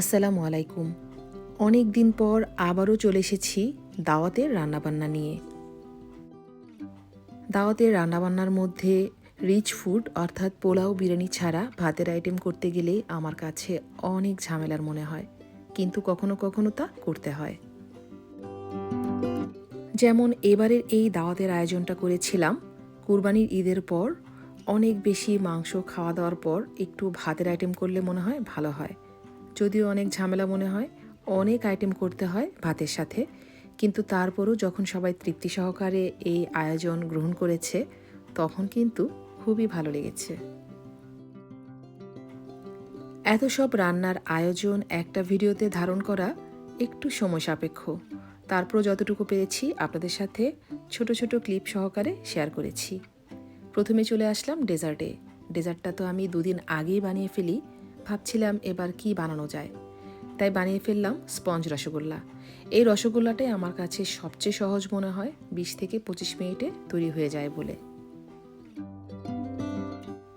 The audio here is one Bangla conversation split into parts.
আসসালামু আলাইকুম। অনেক দিন পর আবারও চলে এসেছি দাওয়াতের রান্নাবান্না নিয়ে। দাওয়াতের রান্নাবান্নার মধ্যে রিচ ফুড অর্থাৎ পোলাও, বিরিয়ানি ছাড়া ভাতের আইটেম করতে গেলে আমার কাছে অনেক ঝামেলার মনে হয়, কিন্তু কখনো কখনো তা করতে হয়। যেমন এবারের এই দাওয়াতের আয়োজনটা করেছিলাম, কুরবানির ঈদের পর অনেক বেশি মাংস খাওয়া দাওয়ার পর একটু ভাতের আইটেম করলে মনে হয় ভালো হয়। যদিও অনেক ঝামেলা মনে হয়, অনেক আইটেম করতে হয় ভাতের সাথে, কিন্তু তারপরও যখন সবাই তৃপ্তি সহকারে এই আয়োজন গ্রহণ করেছে, তখন কিন্তু খুবই ভালো লেগেছে। এত সব রান্নার আয়োজন একটা ভিডিওতে ধারণ করা একটু সময় সাপেক্ষ। তারপর যতটুকু পেরেছি আপনাদের সাথে ছোট ছোট ক্লিপ সহকারে শেয়ার করেছি। প্রথমে চলে আসলাম ডেজার্টে ডেজার্টটা তো আমি দুদিন আগেই বানিয়ে ফেলি ভাবছিলাম এবার কি বানানো যায়। তাই বানিয়ে ফেললাম স্পঞ্জ রসগোল্লা। এই রসগোল্লাটাই আমার কাছে সবচেয়ে সহজ মনে হয়, বিশ থেকে পঁচিশ মিনিটে তৈরি হয়ে যায় বলে।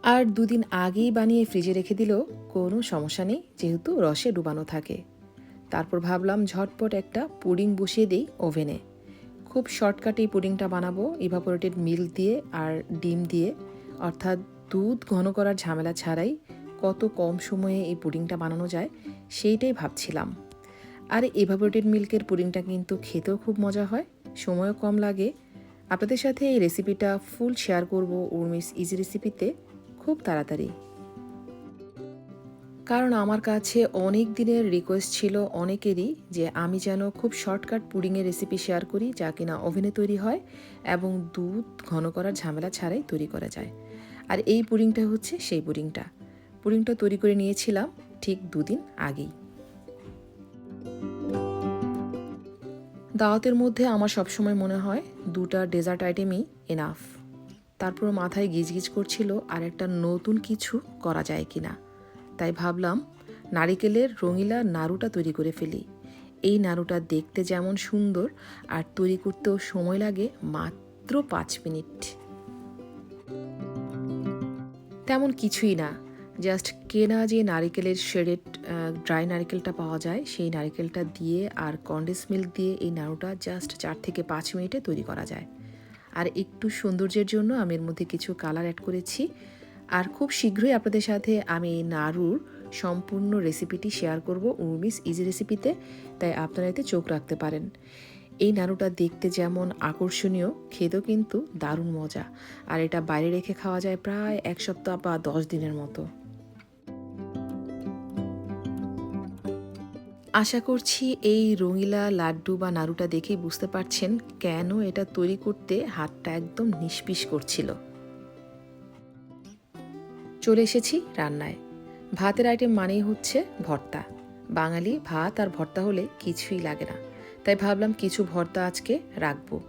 আর দুদিন আগেই বানিয়ে ফ্রিজে রেখে দিলেও কোনো সমস্যা নেই, যেহেতু রসে ডুবানো থাকে। তারপর ভাবলাম ঝটপট একটা পুডিং বসিয়ে দিই ওভেনে। খুব শর্টকাটে এই পুডিংটা বানাবো ইভাপোরেটেড মিল্ক দিয়ে আর ডিম দিয়ে। অর্থাৎ দুধ ঘন করার ঝামেলা ছাড়াই কত কম সময়ে এই পুডিংটা বানানো যায়, সেইটাই ভাবছিলাম। আর এভাপোরেটেড মিল্কের পুডিংটা কিন্তু খেতেও খুব মজা হয়, সময়ও কম লাগে। আপনাদের সাথে এই রেসিপিটা ফুল শেয়ার করব উর্মিস ইজি রেসিপিতে খুব তাড়াতাড়ি। কারণ আমার কাছে অনেক দিনের রিকোয়েস্ট ছিল অনেকেরই যে আমি যেন খুব শর্টকাট পুডিংয়ের রেসিপি শেয়ার করি, যা কিনা ওভেনে তৈরি হয় এবং দুধ ঘন করার ঝামেলা ছাড়াই তৈরি করা যায়। আর এই পুডিংটা হচ্ছে সেই পুডিংটা। পুডিংটা তৈরি করে নিয়েছিলাম ঠিক দুদিন আগেই। দাওয়াতের মধ্যে আমার সবসময় মনে হয় দুটা ডেজার্ট আইটেমই এনাফ তারপর মাথায় গিজগিজ করছিল আর একটা নতুন কিছু করা যায় কি না তাই ভাবলাম নারিকেলের রঙিলা নাড়ুটা তৈরি করে ফেলি। এই নাড়ুটা দেখতে যেমন সুন্দর আর তৈরি করতেও সময় লাগে মাত্র পাঁচ মিনিট। তেমন কিছুই না। জাস্ট কেনা যে নারিকেলের শেডেড ড্রাই নারিকেলটা পাওয়া যায়, সেই নারিকেলটা দিয়ে আর কন্ডেন্স মিল্ক দিয়ে এই নাড়ুটা জাস্ট চার থেকে পাঁচ মিনিটে তৈরি করা যায়। আর একটু সৌন্দর্যের জন্য আমি এর মধ্যে কিছু কালার অ্যাড করেছি। আর খুব শীঘ্রই আপনাদের সাথে আমি এই নাড়ুর সম্পূর্ণ রেসিপিটি শেয়ার করব উর্মিস ইজি রেসিপিতে তাই আপনারা এতে চোখ রাখতে পারেন। এই নাড়ুটা দেখতে যেমন আকর্ষণীয়, খেতেও কিন্তু দারুণ মজা। আর এটা বাইরে রেখে খাওয়া যায় প্রায় এক সপ্তাহ বা দশ দিনের মতো। আশা করছি এই রঙিলা লাড্ডু বা নাড়ুটা দেখেই বুঝতে পারছেন কেন এটা তৈরি করতে হাতটা একদম নিষ্পিস করছিল। চলে এসেছি রান্নায়। ভাতের আইটেম মানেই হচ্ছে ভর্তা। বাঙালি ভাত আর ভর্তা হলে কিছুই লাগে না। তাই ভাবলাম কিছু ভর্তা আজকে রাখব।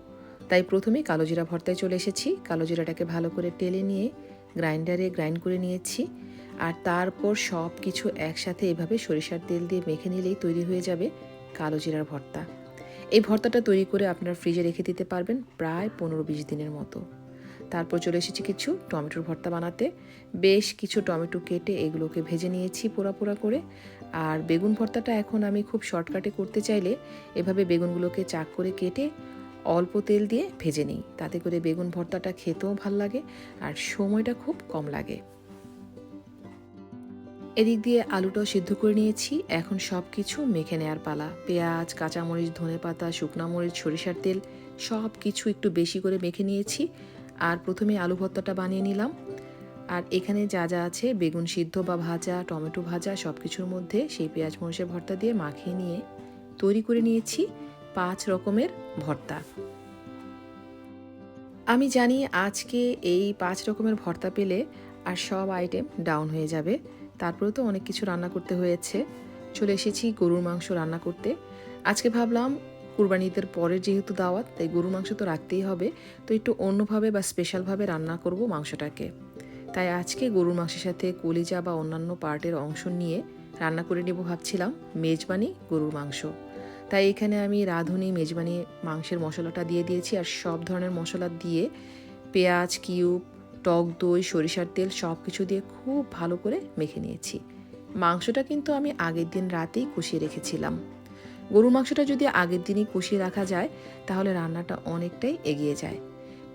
তাই প্রথমে কালোজিরা ভর্তায় চলে এসেছি। কালোজিরাটাকে ভালো করে টেলে নিয়ে গ্রাইন্ডারে গ্রাইন্ড করে নিয়েছি। আর তারপর সব কিছু একসাথে এভাবে সরিষার তেল দিয়ে মেখে নিলেই তৈরি হয়ে যাবে কালো জিরার ভর্তা। এই ভর্তাটা তৈরি করে আপনার ফ্রিজে রেখে দিতে পারবেন প্রায় পনেরো বিশ দিনের মতো। তারপর চলে এসেছি কিছু টমেটোর ভর্তা বানাতে। বেশ কিছু টমেটো কেটে এগুলোকে ভেজে নিয়েছি পোড়া পোড়া করে। আর বেগুন ভর্তাটা এখন আমি খুব শর্টকাটে করতে চাইলে এভাবে বেগুনগুলোকে চাক করে কেটে অল্প তেল দিয়ে ভেজে নিই। তাতে করে বেগুন ভর্তাটা খেতেও ভালো লাগে আর সময়টা খুব কম লাগে। এদিক দিয়ে আলুটাও সিদ্ধ করে নিয়েছি। এখন সব কিছু মেখে নেয়ার পালা। পেঁয়াজ, কাঁচামরিচ, ধনে পাতা, শুকনা মরিচ, সরিষার তেল সব কিছু একটু বেশি করে মেখে নিয়েছি। আর প্রথমে আলু ভর্তাটা বানিয়ে নিলাম। আর এখানে যা যা আছে, বেগুন সিদ্ধ বা ভাজা, টমেটো ভাজা সব কিছুর মধ্যে সেই পেঁয়াজ, মরিচের ভর্তা দিয়ে মাখিয়ে নিয়ে তৈরি করে নিয়েছি পাঁচ রকমের ভর্তা। আমি জানি আজকে এই পাঁচ রকমের ভর্তা পেলে আর সব আইটেম ডাউন হয়ে যাবে। তারপরেও তো অনেক কিছু রান্না করতে হয়েছে। চলে এসেছি গরুর মাংস রান্না করতে। আজকে ভাবলাম কুরবানিদের পরের যেহেতু দাওয়াত, তাই গরুর মাংস তো রাখতেই হবে। তো একটু অন্যভাবে বা স্পেশালভাবে রান্না করব মাংসটাকে। তাই আজকে গরুর মাংসের সাথে কলিজা বা অন্যান্য পার্টের অংশ নিয়ে রান্না করে নেব ভাবছিলাম, মেজবানি গরুর মাংস। তাই এখানে আমি রাঁধুনি, মেজবানি মাংসের মশলাটা দিয়ে দিয়েছি। আর সব ধরনের মশলা দিয়ে পেঁয়াজ, কিউব টক দই, সরিষার তেল সব কিছু দিয়ে খুব ভালো করে মেখে নিয়েছি। মাংসটা কিন্তু আমি আগের দিন রাতেই কষিয়ে রেখেছিলাম। গরুর মাংসটা যদি আগের দিনই কষিয়ে রাখা যায়, তাহলে রান্নাটা অনেকটাই এগিয়ে যায়।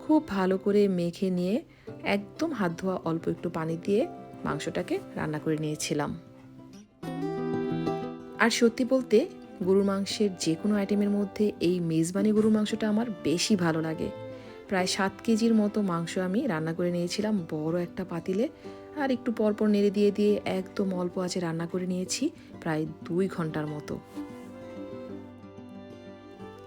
খুব ভালো করে মেখে নিয়ে একদম হাত ধোয়া অল্প একটু পানি দিয়ে মাংসটাকে রান্না করে নিয়েছিলাম। আর সত্যি বলতে, গরুর মাংসের যে কোনো আইটেমের মধ্যে এই মেজবানি গরুর মাংসটা আমার বেশি ভালো লাগে। প্রায় সাত কেজির মতো মাংস আমি রান্না করে নিয়েছিলাম, বড় একটা পাতিলে। আর একটু পরপর নেড়ে দিয়ে দিয়ে একদম অল্প আছে রান্না করে নিয়েছি, প্রায় দুই ঘণ্টার মতো।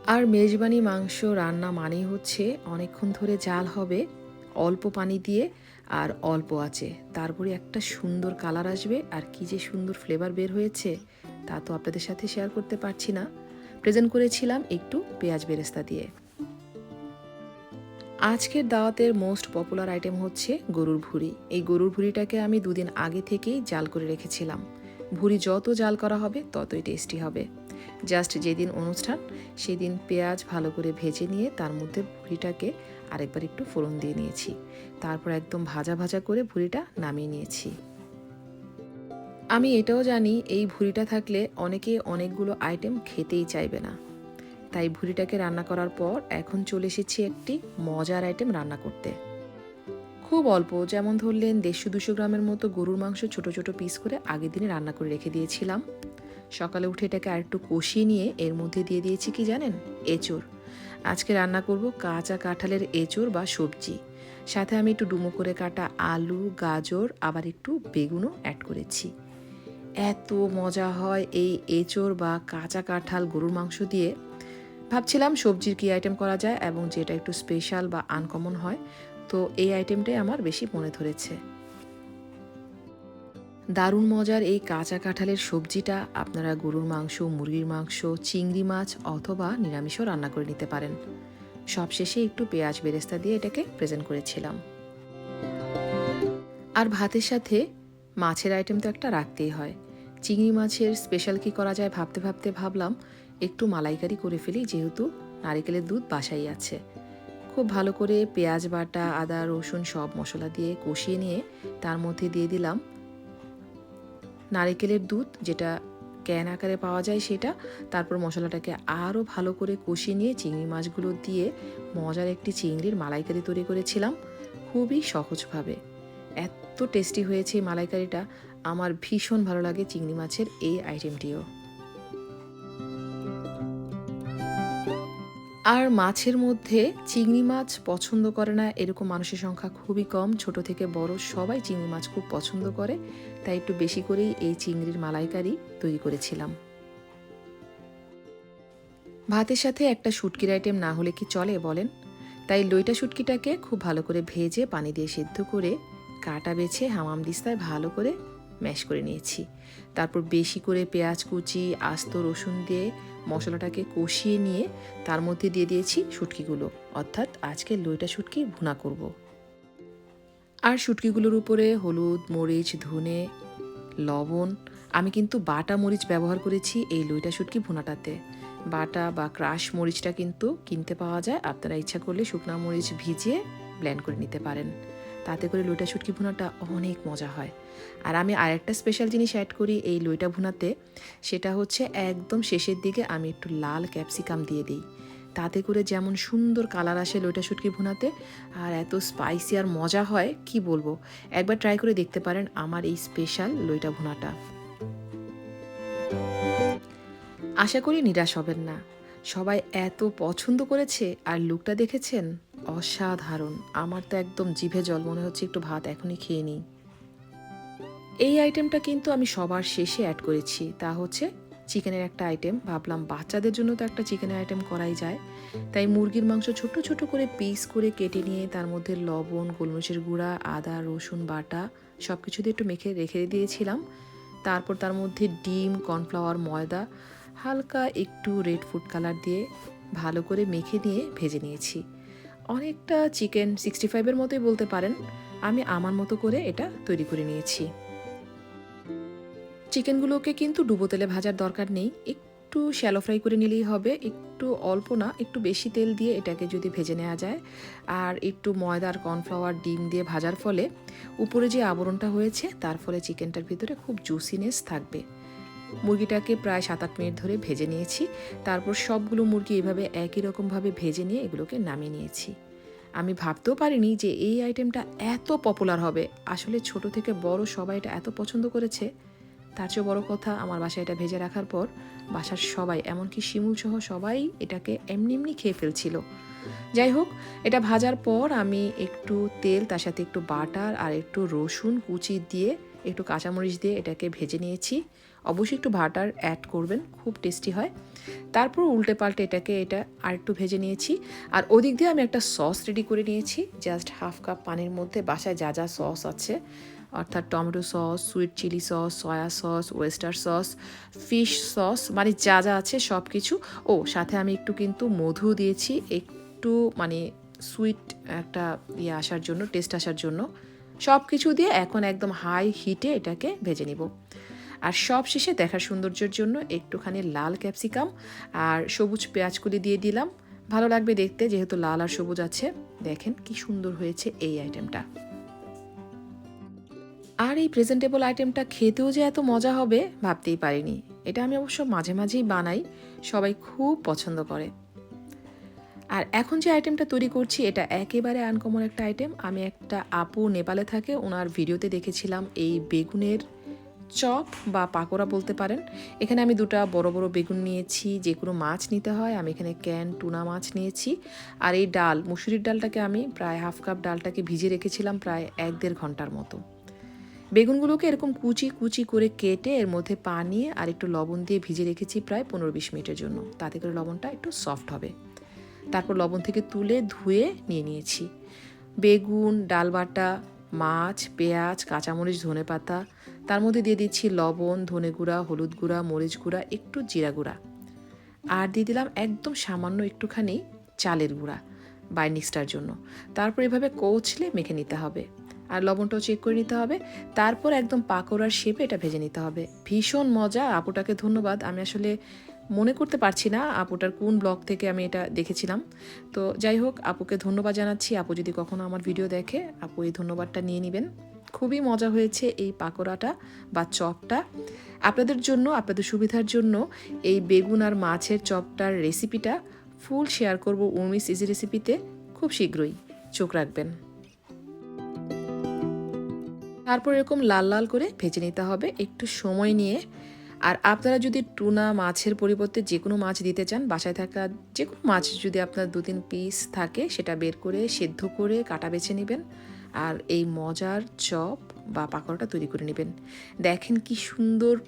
আর মেজবানি মাংস রান্না মানেই হচ্ছে অনেকক্ষণ ধরে জাল হবে, অল্প পানি দিয়ে আর অল্প আছে তারপরে একটা সুন্দর কালার আসবে, আর কি যে সুন্দর ফ্লেভার বের হয়েছে, তা তো আপনাদের সাথে শেয়ার করতে পারছি না। প্রেজেন্ট করেছিলাম একটু পেঁয়াজ বেরেস্তা দিয়ে। আজকের দাওয়াতের মোস্ট পপুলার আইটেম হচ্ছে গরুর ভুড়ি। এই গরুর ভুড়িটাকে আমি দুদিন আগে থেকেই জাল করে রেখেছিলাম। ভুড়ি যত জাল করা হবে, ততই টেস্টি হবে। জাস্ট যেদিন অনুষ্ঠান, সেদিন পেঁয়াজ ভালো করে ভেজে নিয়ে তার মধ্যে ভুড়িটাকে আরেকবার একটু ফোড়ন দিয়ে নিয়েছি। তারপর একদম ভাজা ভাজা করে ভুড়িটা নামিয়ে নিয়েছি। আমি এটাও জানি, এই ভুড়িটা থাকলে অনেকে অনেকগুলো আইটেম খেতেই চাইবে না। তাই ভুড়িটাকে রান্না করার পর এখন চলে এসেছি একটি মজার আইটেম রান্না করতে। খুব অল্প, যেমন ধরলেন দেড়শো দুশো গ্রামের মতো গরুর মাংস ছোট ছোট পিস করে আগের দিনে রান্না করে রেখে দিয়েছিলাম। সকালে উঠে এটাকে আরেকটু কষিয়ে নিয়ে এর মধ্যে দিয়ে দিয়েছি কি জানেন? এঁচড়। আজকে রান্না করব কাঁচা কাঁঠালের এঁচড় বা সবজি। সাথে আমি একটু ডুমো করে কাটা আলু, গাজর, আবার একটু বেগুনও অ্যাড করেছি। এত মজা হয় এই এঁচড় বা কাঁচা কাঁঠাল গরুর মাংস দিয়ে। ভাবছিলাম সবজির কী আইটেম করা যায় এবং যেটা একটু স্পেশাল বা আনকমন হয়, তো এই আইটেমটাই আমার বেশি মনে ধরেছে। দারুণ মজার এই কাঁচা কাঁঠালের সবজিটা আপনারা গরুর মাংস, মুরগির মাংস, চিংড়ি মাছ অথবা নিরামিষও রান্না করে নিতে পারেন। সবশেষে একটু পেঁয়াজ বেরেস্তা দিয়ে এটাকে প্রেজেন্ট করেছিলাম। আর ভাতের সাথে মাছের আইটেম তো একটা রাখতেই হয়। চিংড়ি মাছের স্পেশাল কি করা যায় ভাবতে ভাবতে ভাবলাম একটু মালাইকারি করে ফেলি, যেহেতু নারিকেলের দুধ বাসাই আছে। খুব ভালো করে পেঁয়াজ বাটা, আদা, রসুন সব মশলা দিয়ে কষিয়ে নিয়ে তার মধ্যে দিয়ে দিলাম। নারিকেলের দুধ যেটা ক্যান আকারে পাওয়া যায় সেটা, তারপর মশলাটাকে আরও ভালো করে কষিয়ে নিয়ে চিংড়ি মাছগুলো দিয়ে মজার একটি চিংড়ির মালাইকারি তৈরি করেছিলাম। খুবই সহজভাবে। এত টেস্টি হয়েছে এই মালাইকারিটা, আমার ভীষণ ভালো লাগে চিংড়ি মাছের এই আইটেমটিও আর মাছের মধ্যে চিংড়ি মাছ পছন্দ করে না, এরকম মানুষের সংখ্যা খুবই কম, ছোট থেকে বড় সবাই চিংড়ি মাছ খুব পছন্দ করে, তাই একটু বেশি করেই এই চিংড়ির মালাইকারি তৈরি করেছিলাম। ভাতের সাথে একটা শুটকির আইটেম না হলে কি চলে বলেন? তাই লইটা শুটকিটাকে খুব ভালো করে ভেজে পানি দিয়ে সেদ্ধ করে কাটা বেছে হামাম দিস্তায় ভালো করে ম্যাশ করে নিয়েছি। তারপর বেশি করে পেঁয়াজ কুচি, আস্ত রসুন দিয়ে মশলাটাকে কষিয়ে নিয়ে তার মধ্যে দিয়ে দিয়েছি শুটকিগুলো। অর্থাৎ আজকে লইটা শুটকি ভুনা করব। আর শুটকিগুলোর উপরে হলুদ, মরিচ, ধনে, লবণ, আমি কিন্তু বাটা মরিচ ব্যবহার করেছি এই লইটা শুটকি ভুনাটাতে। বাটা বা ক্রাশ মরিচটা কিন্তু কিনতে পাওয়া যায়। আপনারা ইচ্ছা করলে শুকনা মরিচ ভিজিয়ে ব্ল্যান্ড করে নিতে পারেন। তাতে করে লইটা শুটকি ভুনাটা অনেক মজা হয়। আর আমি আরেকটা স্পেশাল জিনিস অ্যাড করি এই লইটা ভুনাতে, সেটা হচ্ছে একদম শেষের দিকে আমি একটু লাল ক্যাপসিকাম দিয়ে দিই। তাতে করে যেমন সুন্দর কালার আসে লইটা শুটকি ভুনাতে, আর এত স্পাইসি আর মজা হয়, কি বলব? একবার ট্রাই করে দেখতে পারেন আমার এই স্পেশাল লইটা ভুনাটা। আশা করি নিরাশ হবেন না। সবাই এত পছন্দ করেছে আর লুকটা দেখেছেন? অসাধারণ। আমার তো একদম জিভে জল মনে হচ্ছে একটু ভাত এখনই খেয়ে নিই। এই আইটেমটা কিন্তু আমি সবার শেষে অ্যাড করেছি। তা হচ্ছে চিকেনের একটা আইটেম ভাবলাম বাচ্চাদের জন্য তো একটা চিকেনের আইটেম করাই যায়। তাই মুরগির মাংস ছোট ছোট করে পিস করে কেটে নিয়ে তার মধ্যে লবণ, গোলমরিচের গুঁড়া, আদা, রসুন, বাটা সব কিছু দিয়ে একটু মেখে রেখে দিয়েছিলাম। তারপর তার মধ্যে ডিম, কর্নফ্লাওয়ার, ময়দা হালকা একটু রেড ফুড কালার দিয়ে ভালো করে মেখে নিয়ে ভেজে নিয়েছি। অনেকটা চিকেন সিক্সটি ফাইভের মতোই বলতে পারেন। আমি আমার মতো করে এটা তৈরি করে নিয়েছি। চিকেনগুলোকে কিন্তু ডুবো তেলে ভাজার দরকার নেই। একটু শ্যালো ফ্রাই করে নিলেই হবে। একটু অল্প না, একটু বেশি তেল দিয়ে এটাকে যদি ভেজে নেওয়া যায়। আর একটু ময়দার কর্নফ্লাওয়ার ডিম দিয়ে ভাজার ফলে উপরে যে আবরণটা হয়েছে, তার ফলে চিকেনটার ভিতরে খুব জুসিনেস থাকবে। মুরগিটাকে প্রায় সাত আট মিনিট ধরে ভেজে নিয়েছি। তারপর সবগুলো মুরগি এভাবে একই রকমভাবে ভেজে নিয়ে এগুলোকে নামিয়ে নিয়েছি। আমি ভাবতেও পারিনি যে এই আইটেমটা এত পপুলার হবে। আসলে ছোট থেকে বড় সবাই এটা এত পছন্দ করেছে। তার চেয়ে বড় কথা, আমার বাসায় এটা ভেজে রাখার পর বাসার সবাই, এমনকি শিমুল সহ সবাই এটাকে এমনি এমনি খেয়ে ফেলছিল। যাই হোক, এটা ভাজার পর আমি একটু তেল, তার সাথে একটু বাটার আর একটু রসুন কুচি দিয়ে, একটু কাঁচামরিচ দিয়ে এটাকে ভেজে নিয়েছি। অবশ্যই একটু বাটার অ্যাড করবেন, খুব টেস্টি হয়। তারপর উল্টে পাল্টে এটাকে এটা আর একটু ভেজে নিয়েছি। আর ওদিক দিয়ে আমি একটা সস রেডি করে নিয়েছি। জাস্ট হাফ কাপ পানির মধ্যে বাসায় যা যা সস আছে, অর্থাৎ tomato sauce sweet chilli sauce soya sauce oyster sauce fish sauce মানে যা যা আছে সব কিছু ও, সাথে আমি একটু কিন্তু মধু দিয়েছি, একটু মানে সুইট একটা ইয়ে আসার জন্য টেস্ট আসার জন্য। সব কিছু দিয়ে এখন একদম হাই হিটে এটাকে ভেজে নিব। আর সব শেষে দেখার সৌন্দর্যের জন্য একটুখানি লাল ক্যাপসিকাম আর সবুজ পেঁয়াজকুলি দিয়ে দিলাম। ভালো লাগবে দেখতে, যেহেতু লাল আর সবুজ আছে। দেখেন কি সুন্দর হয়েছে এই আইটেমটা আর এই প্রেজেন্টেবল আইটেমটা খেতেও যে এত মজা হবে, ভাবতেই পারিনি। এটা আমি অবশ্য মাঝে মাঝেই বানাই, সবাই খুব পছন্দ করে। আর এখন যে আইটেমটা তৈরি করছি, এটা একেবারে আনকমন একটা আইটেম আমি একটা আপু নেপালে থাকে, ওনার ভিডিওতে দেখেছিলাম এই বেগুনের চপ বা পাকোড়া বলতে পারেন। এখানে আমি দুটা বড় বড় বেগুন নিয়েছি, যে কোনো মাছ নিতে হয়। আমি এখানে ক্যান, টুনা মাছ নিয়েছি। আর এই ডাল, মুসুরির ডালটাকে আমি প্রায় হাফ কাপ ডালটাকে ভিজে রেখেছিলাম প্রায় এক দেড় ঘণ্টার মতো। বেগুনগুলোকে এরকম কুচি কুচি করে কেটে এর মধ্যে পানি আর একটু লবণ দিয়ে ভিজে রেখেছি প্রায় পনেরো বিশ মিনিটের জন্য। তাতে করে লবণটা একটু সফট হবে। তারপর লবণ থেকে তুলে ধুয়ে নিয়ে নিয়েছি। বেগুন, ডাল বাটা, মাছ, পেঁয়াজ, কাঁচামরিচ ধনে পাতা তার মধ্যে দিয়ে দিচ্ছি লবণ, ধনে গুঁড়া, হলুদ গুঁড়া, মরিচ গুঁড়া, একটু জিরা গুঁড়া। আর দিয়ে দিলাম একদম সামান্য একটুখানি চালের গুঁড়া বাইনিক্সটার জন্য। তারপর এভাবে কৌছলে মেখে নিতে হবে। আর লবণটাও চেক করে নিতে হবে। তারপর একদম পাকোড়ার শেপে এটা ভেজে নিতে হবে। ভীষণ মজা। আপুটাকে ধন্যবাদ। আমি আসলে মনে করতে পারছি না আপুটার কোন ব্লগ থেকে আমি এটা দেখেছিলাম। তো যাই হোক, আপুকে ধন্যবাদ জানাচ্ছি। আপু যদি কখনো আমার ভিডিও দেখে, আপু এই ধন্যবাদটা নিয়ে নেবেন। খুবই মজা হয়েছে এই পাকোড়াটা বা চপটা। আপনাদের জন্য, আপনাদের সুবিধার জন্য এই বেগুন আর মাছের চপটার রেসিপিটা ফুল শেয়ার করব উর্মিস ইজি রেসিপিতে খুব শীঘ্রই। চোখ রাখবেন। তারপর এরকম লাল লাল করে ভেজে নিতে হবে, একটু সময় নিয়ে। আর আপনারা যদি টুনা মাছের পরিবর্তে যে কোনো মাছ দিতে চান, বাসায় থাকা যে কোনো মাছ যদি আপনার দু তিন পিস থাকে, সেটা বের করে, সেদ্ধ করে, কাটা বেছে নেবেন। আর এই মজার চপ বা পাকোড়াটা তৈরি করে নেবেন। দেখেন কি সুন্দর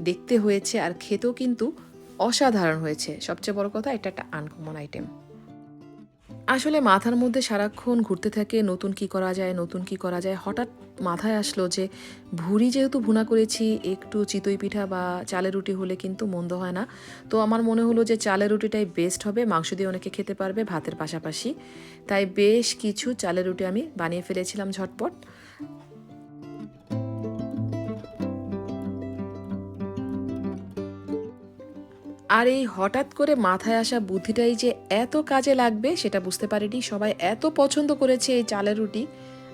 দেখতে হয়েছে আর খেতেও কিন্তু অসাধারণ হয়েছে। সবচেয়ে বড় কথা, এটা একটা আনকমন আইটেম আসলে মাথার মধ্যে সারাক্ষণ ঘুরতে থাকে, নতুন কি করা যায়, নতুন কি করা যায়। হঠাৎ মাথায় আসলো যে, ভুড়ি যেহেতু ভুনা করেছি, একটু চিতই পিঠা বা চালের রুটি হলে কিন্তু মন্দ হয় না। তো আমার মনে হলো যে, চালের রুটিটাই বেস্ট হবে, মাংস দিয়ে অনেকে খেতে পারবে ভাতের পাশাপাশি। তাই বেশ কিছু চালের রুটি আমি বানিয়ে ফেলেছিলাম ঝটপট। আর এই হঠাৎ করে মাথায় আসা বুদ্ধিটাই যে এত কাজে লাগবে সেটা বুঝতে পারিনি। সবাই এত পছন্দ করেছে এই চালের রুটি।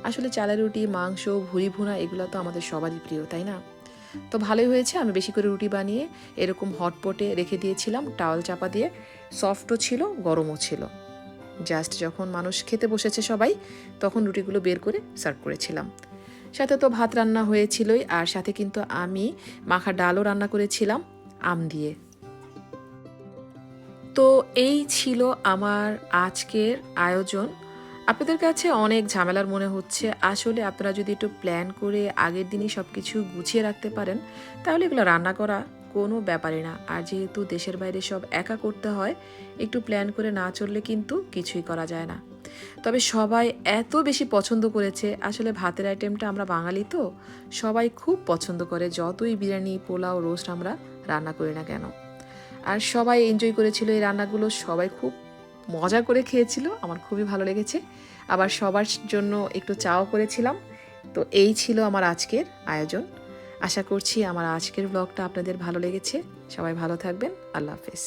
আসলে চালের রুটি, মাংস, ভুড়ি ভুনা এগুলো তো আমাদের সবারই প্রিয়, তাই না? তো ভালোই হয়েছে, আমি বেশি করে রুটি বানিয়ে এরকম হটপটে রেখে দিয়েছিলাম, টাওয়াল চাপা দিয়ে। সফটও ছিল, গরমও ছিল। জাস্ট যখন মানুষ খেতে বসেছে সবাই, তখন রুটিগুলো বের করে সার্ভ করেছিলাম। সাথে তো ভাত রান্না হয়েছিলই, আর সাথে কিন্তু আমি মাখা ডালও রান্না করেছিলাম, আম দিয়ে। তো এই ছিল আমার আজকের আয়োজন। আপনাদের কাছে অনেক ঝামেলার মনে হচ্ছে। আসলে আপনারা যদি একটু প্ল্যান করে আগের দিনই সব কিছু গুছিয়ে রাখতে পারেন, তাহলে এগুলো রান্না করা কোনো ব্যাপারই না। আর যেহেতু দেশের বাইরে সব একা করতে হয়, একটু প্ল্যান করে না চললে কিন্তু কিছুই করা যায় না। তবে সবাই এত বেশি পছন্দ করেছে। আসলে ভাতের আইটেমটা আমরা বাঙালি তো, সবাই খুব পছন্দ করে। যতই বিরিয়ানি, পোলাও রোস্ট আমরা রান্না করি না কেন। আর সবাই এনজয় করেছিল এই রান্নাগুলো। সবাই খুব মজা করে খেয়েছিল, আমার খুবই ভালো লেগেছে। আবার সবার জন্য একটু চাও করেছিলাম, তো এই ছিল আমার আজকের আয়োজন। আশা করছি আমার আজকের ব্লগটা আপনাদের ভালো লেগেছে। সবাই ভালো থাকবেন, আল্লাহ হাফেজ।